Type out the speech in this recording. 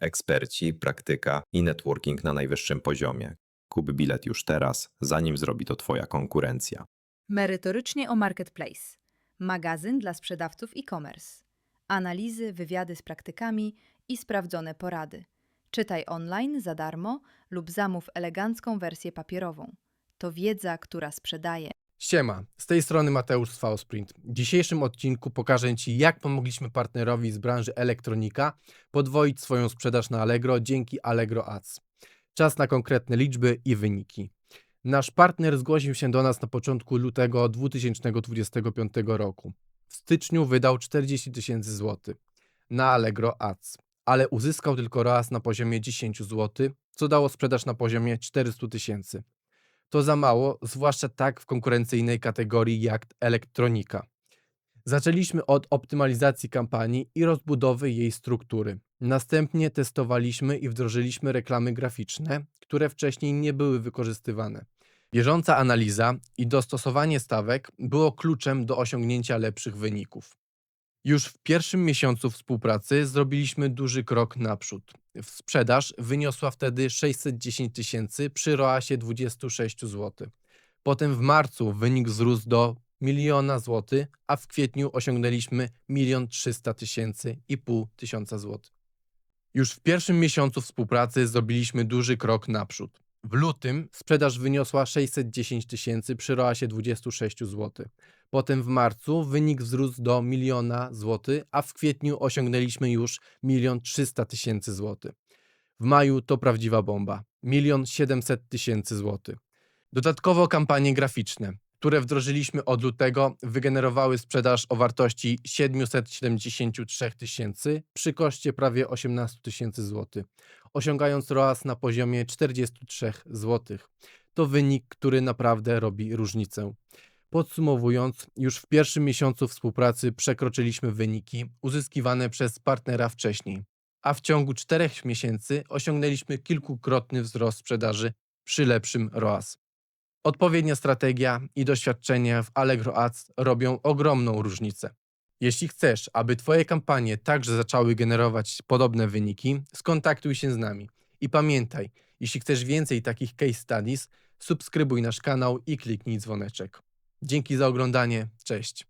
Eksperci, praktyka i networking na najwyższym poziomie. Kup bilet już teraz, zanim zrobi to Twoja konkurencja. Merytorycznie o Marketplace. Magazyn dla sprzedawców e-commerce. Analizy, wywiady z praktykami i sprawdzone porady. Czytaj online za darmo lub zamów elegancką wersję papierową. To wiedza, która sprzedaje. Siema, z tej strony Mateusz z Sprint. W dzisiejszym odcinku pokażę Ci, jak pomogliśmy partnerowi z branży elektronika podwoić swoją sprzedaż na Allegro dzięki Allegro Ads. Czas na konkretne liczby i wyniki. Nasz partner zgłosił się do nas na początku lutego 2025 roku. W styczniu wydał 40 tysięcy złotych na Allegro Ads, ale uzyskał tylko ROAS na poziomie 10 zł, co dało sprzedaż na poziomie 400 tysięcy to za mało, zwłaszcza tak w konkurencyjnej kategorii jak elektronika. Zaczęliśmy od optymalizacji kampanii i rozbudowy jej struktury. Następnie testowaliśmy i wdrożyliśmy reklamy graficzne, które wcześniej nie były wykorzystywane. Bieżąca analiza i dostosowanie stawek było kluczem do osiągnięcia lepszych wyników. Już w pierwszym miesiącu współpracy zrobiliśmy duży krok naprzód. W sprzedaż wyniosła wtedy 610 tysięcy przy ROASie 26 zł. Potem w marcu wynik wzrósł do miliona złotych, a w kwietniu osiągnęliśmy milion 300 tysięcy i pół tysiąca złotych. Już w pierwszym miesiącu współpracy zrobiliśmy duży krok naprzód. W lutym sprzedaż wyniosła 610 tysięcy przy ROASie 26 zł. Potem w marcu wynik wzrósł do miliona złotych, a w kwietniu osiągnęliśmy już milion 300 tysięcy złotych. W maju to prawdziwa bomba. Milion 700 tysięcy złotych. Dodatkowo kampanie graficzne, które wdrożyliśmy od lutego, wygenerowały sprzedaż o wartości 773 tysięcy przy koszcie prawie 18 tysięcy złotych, osiągając ROAS na poziomie 43 złotych. To wynik, który naprawdę robi różnicę. Podsumowując, już w pierwszym miesiącu współpracy przekroczyliśmy wyniki uzyskiwane przez partnera wcześniej, a w ciągu czterech miesięcy osiągnęliśmy kilkukrotny wzrost sprzedaży przy lepszym ROAS. Odpowiednia strategia i doświadczenie w Allegro Ads robią ogromną różnicę. Jeśli chcesz, aby Twoje kampanie także zaczęły generować podobne wyniki, skontaktuj się z nami. I pamiętaj, jeśli chcesz więcej takich case studies, subskrybuj nasz kanał i kliknij dzwoneczek. Dzięki za oglądanie. Cześć.